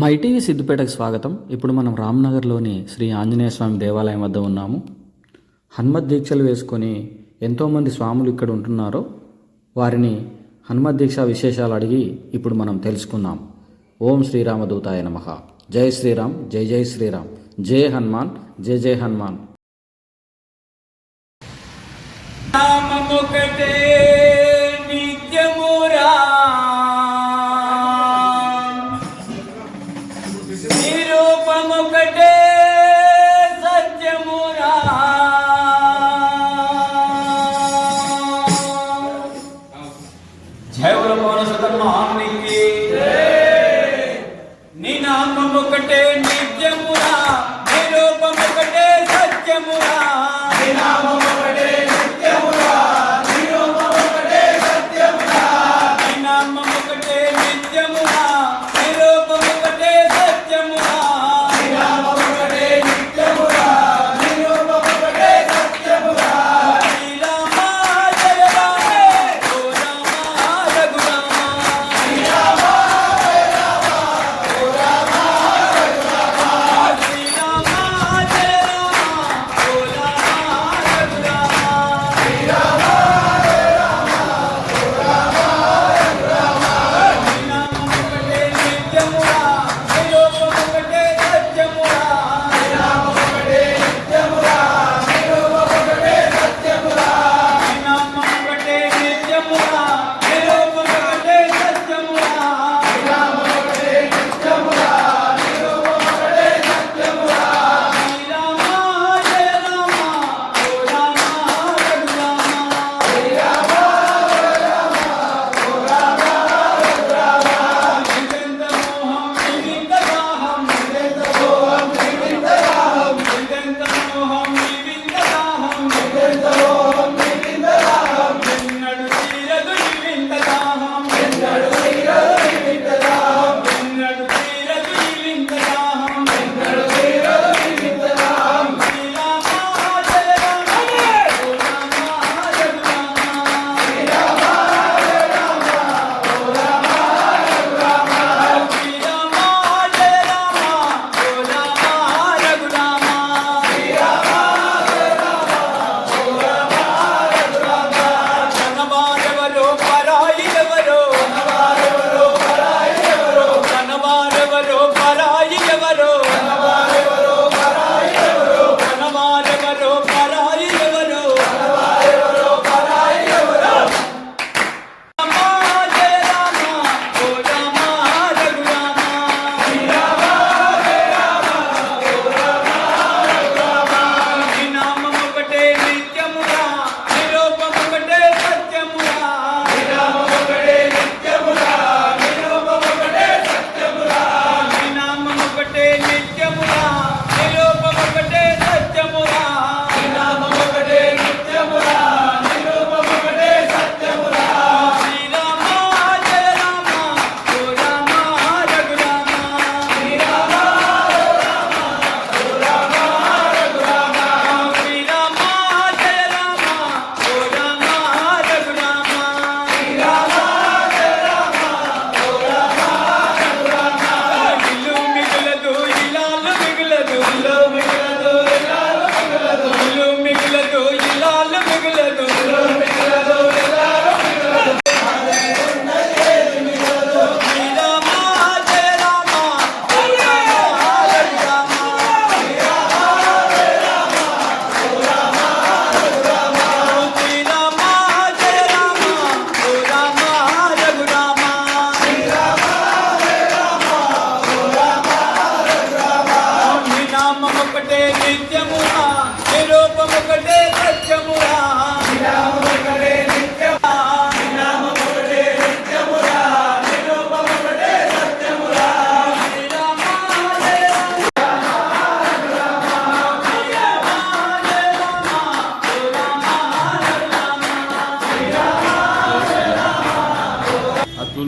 MyTV సిద్దిపేటకు స్వాగతం. ఇప్పుడు మనం రామ్నగర్లోని శ్రీ ఆంజనేయ స్వామి దేవాలయం వద్ద ఉన్నాము. హనుమత్ దీక్షలు వేసుకొని ఎంతోమంది స్వాములు ఇక్కడ ఉంటున్నారో వారిని హనుమత్ దీక్ష విశేషాలు అడిగి ఇప్పుడు మనం తెలుసుకుందాం. ఓం శ్రీరామదూతాయ నమ. జై శ్రీరామ్ జై జై శ్రీరామ్. జై హనుమాన్ జై జై హనుమాన్.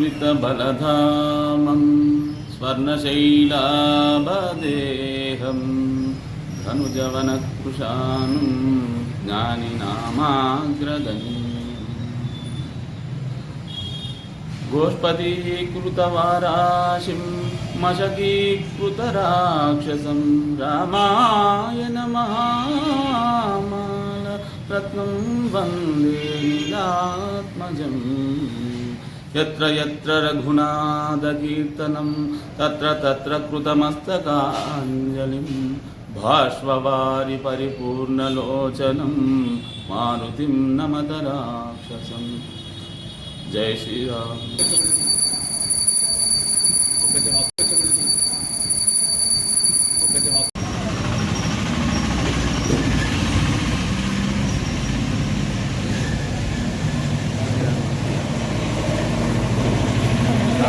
अमृतबलधामं स्वर्णशैलाभदेहं धनुजवनकृशानुं ज्ञानिनामाग्रगणी गोष्पदीकृतवाराशिं मशकीकृतराक्षसं रामाय नमः रत्नं वन्दे नीलात्मजम् यत्र यत्र रघुनाथकीर्तनं तत्र तत्र कृतमस्तकाञ्जलिं भाष्ववारि परिपूर्णलोचनं मारुतिं नमत राक्षसम् जय श्रीराम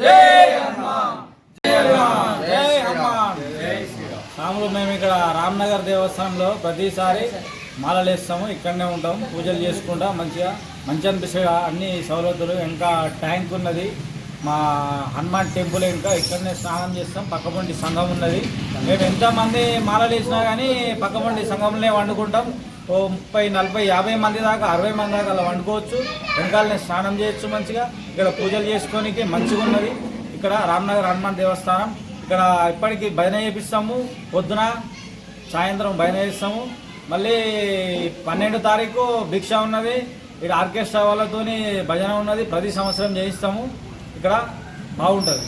జై హనుమాన్ రాములు మేము ఇక్కడ రామ్నగర్ దేవస్థానంలో ప్రతిసారి మాలలు వేస్తాము ఇక్కడనే ఉంటాం. పూజలు చేసుకుంటాం మంచిగా మంచి అనిపిస్తుంది అన్ని సౌలతులు ఇంకా ట్యాంక్ ఉన్నది. మా హనుమాన్ టెంపుల్ ఇంకా ఇక్కడనే స్నానం చేస్తాం. పక్కపండి సంఘం ఉన్నది. మేము ఎంతమంది మాలలు వేసినా కానీ పక్కపండి సంఘంలోనే వండుకుంటాం. ఓ ముప్పై నలభై యాభై మంది దాకా అరవై మంది దాకా అలా వండుకోవచ్చు. వెనకాలనే స్నానం చేయొచ్చు మంచిగా. ఇక్కడ పూజలు చేసుకోనికి మంచిగా ఉన్నది. ఇక్కడ రామ్నగర్ హనుమాన్ దేవస్థానం. ఇక్కడ ఇప్పటికి భజన చేపిస్తాము. పొద్దున సాయంత్రం భజన చేస్తాము. మళ్ళీ పన్నెండు తారీఖు భిక్ష ఉన్నది. ఇక్కడ ఆర్కెస్ట్రా వాళ్ళతోని భజన ఉన్నది. ప్రతి సంవత్సరం చేయిస్తాము. ఇక్కడ బాగుంటుంది.